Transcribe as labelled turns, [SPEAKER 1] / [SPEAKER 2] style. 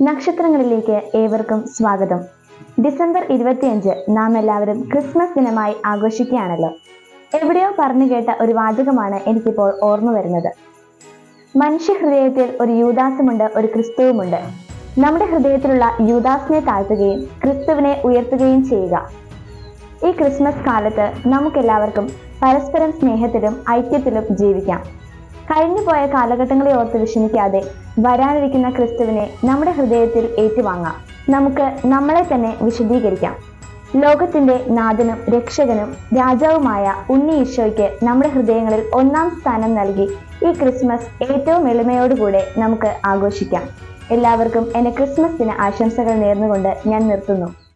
[SPEAKER 1] നക്ഷത്രങ്ങളിലേക്ക് ഏവർക്കും സ്വാഗതം. ഡിസംബർ ഇരുപത്തിയഞ്ച് നാം എല്ലാവരും ക്രിസ്മസ് ദിനമായി ആഘോഷിക്കുകയാണല്ലോ. എവിടെയോ പറഞ്ഞു കേട്ട ഒരു വാചകമാണ് എനിക്കിപ്പോൾ ഓർമ്മ വരുന്നത്. മനുഷ്യ ഹൃദയത്തിൽ ഒരു യൂദാസുമുണ്ട് ഒരു ക്രിസ്തുവുമുണ്ട്. നമ്മുടെ ഹൃദയത്തിലുള്ള യൂദാസിനെ താഴ്ത്തുകയും ക്രിസ്തുവിനെ ഉയർത്തുകയും ചെയ്യുക. ഈ ക്രിസ്മസ് കാലത്ത് നമുക്കെല്ലാവർക്കും പരസ്പരം സ്നേഹത്തിലും ഐക്യത്തിലും ജീവിക്കാം. കഴിഞ്ഞുപോയ കാലഘട്ടങ്ങളെ ഓർത്ത് വിഷമിക്കാതെ വരാനിരിക്കുന്ന ക്രിസ്തുവിനെ നമ്മുടെ ഹൃദയത്തിൽ ഏറ്റുവാങ്ങാം. നമുക്ക് നമ്മളെ തന്നെ വിശദീകരിക്കാം ലോകത്തിന്റെ നാഥനും രക്ഷകനും രാജാവുമായ ഉണ്ണി ഈശോയ്ക്ക് നമ്മുടെ ഹൃദയങ്ങളിൽ ഒന്നാം സ്ഥാനം നൽകി ഈ ക്രിസ്മസ് ഏറ്റവും എളിമയോടുകൂടെ നമുക്ക് ആഘോഷിക്കാം. എല്ലാവർക്കും എന്റെ ക്രിസ്മസ് ദിന ആശംസകൾ നേർന്നുകൊണ്ട് ഞാൻ നിർത്തുന്നു.